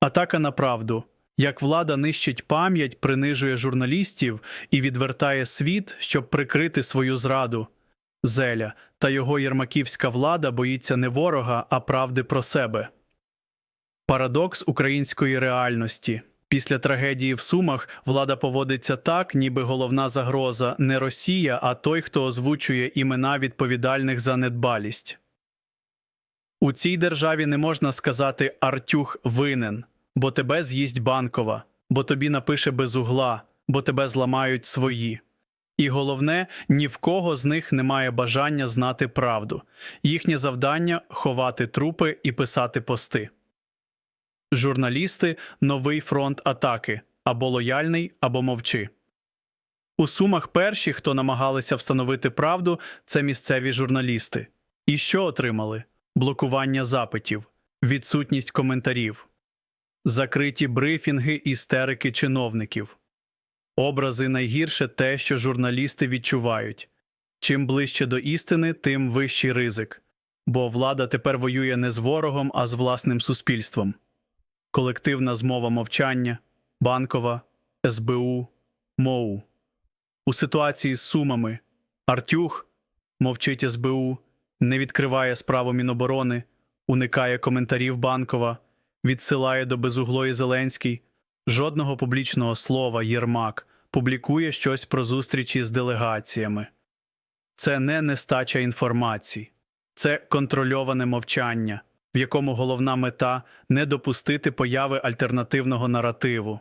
Атака на правду. Як влада нищить пам'ять, принижує журналістів і відвертає світ, щоб прикрити свою зраду. Зеля та його єрмаківська влада боїться не ворога, а правди про себе. Парадокс української реальності. Після трагедії в Сумах влада поводиться так, ніби головна загроза не Росія, а той, хто озвучує імена відповідальних за недбалість. У цій державі не можна сказати Артюх винен, бо тебе з'їсть банкова, бо тобі напише без угла, бо тебе зламають свої. І головне, ні в кого з них немає бажання знати правду. Їхнє завдання ховати трупи і писати пости. Журналісти новий фронт атаки або лояльний, або мовчи. У сумах перші, хто намагалися встановити правду, це місцеві журналісти. І що отримали? Блокування запитів, відсутність коментарів, закриті брифінги істерики чиновників. Образи найгірше те, що журналісти відчувають. Чим ближче до істини, тим вищий ризик. Бо влада тепер воює не з ворогом, а з власним суспільством. Колективна змова мовчання, банкова, СБУ, МОУ. У ситуації з сумами Артюх мовчить СБУ, не відкриває справу Міноборони, уникає коментарів Банкова, відсилає до безуглої Зеленський, жодного публічного слова Єрмак публікує щось про зустрічі з делегаціями. Це не нестача інформації, це контрольоване мовчання, в якому головна мета не допустити появи альтернативного наративу.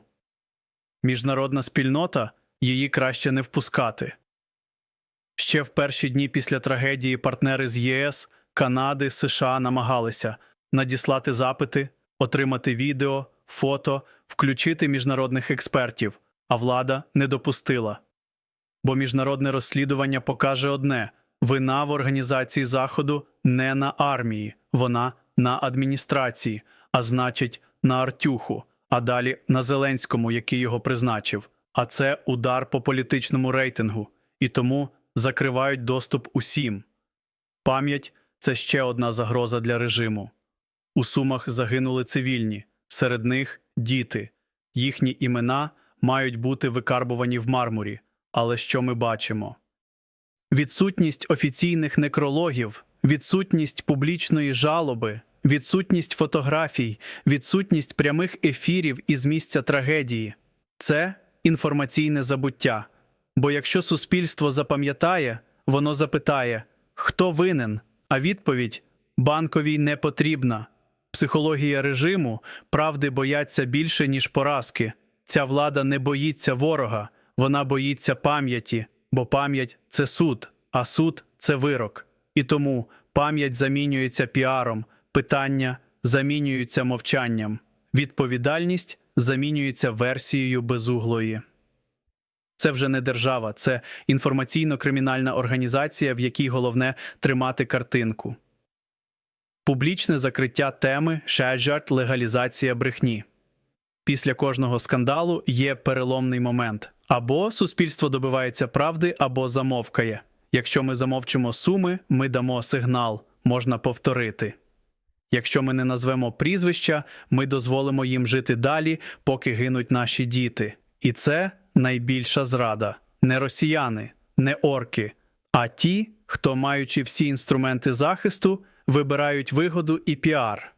Міжнародна спільнота її краще не впускати. Ще в перші дні після трагедії партнери з ЄС, Канади, США намагалися надіслати запити, отримати відео, фото, включити міжнародних експертів, а влада не допустила. Бо міжнародне розслідування покаже одне вина в організації Заходу не на армії, вона на адміністрації, а значить, на Артюху, а далі на Зеленському, який його призначив. А це удар по політичному рейтингу, і тому закривають доступ усім. Пам'ять це ще одна загроза для режиму. У Сумах загинули цивільні, серед них діти. Їхні імена мають бути викарбувані в мармурі. Але що ми бачимо? Відсутність офіційних некрологів, відсутність публічної жалоби, відсутність фотографій, відсутність прямих ефірів із місця трагедії це інформаційне забуття. Бо якщо суспільство запам'ятає, воно запитає, хто винен, а відповідь банковій не потрібна. Психологія режиму правди бояться більше, ніж поразки. Ця влада не боїться ворога, вона боїться пам'яті, бо пам'ять це суд, а суд це вирок. І тому пам'ять замінюється піаром, питання замінюються мовчанням, відповідальність замінюється версією безуглої. Це вже не держава, це інформаційно-кримінальна організація, в якій головне тримати картинку. Публічне закриття теми ще жарт легалізація брехні. Після кожного скандалу є переломний момент або суспільство добивається правди, або замовкає. Якщо ми замовчимо суми, ми дамо сигнал, можна повторити. Якщо ми не назвемо прізвища, ми дозволимо їм жити далі, поки гинуть наші діти. І це найбільша зрада. Не росіяни, не орки, а ті, хто, маючи всі інструменти захисту, вибирають вигоду і піар.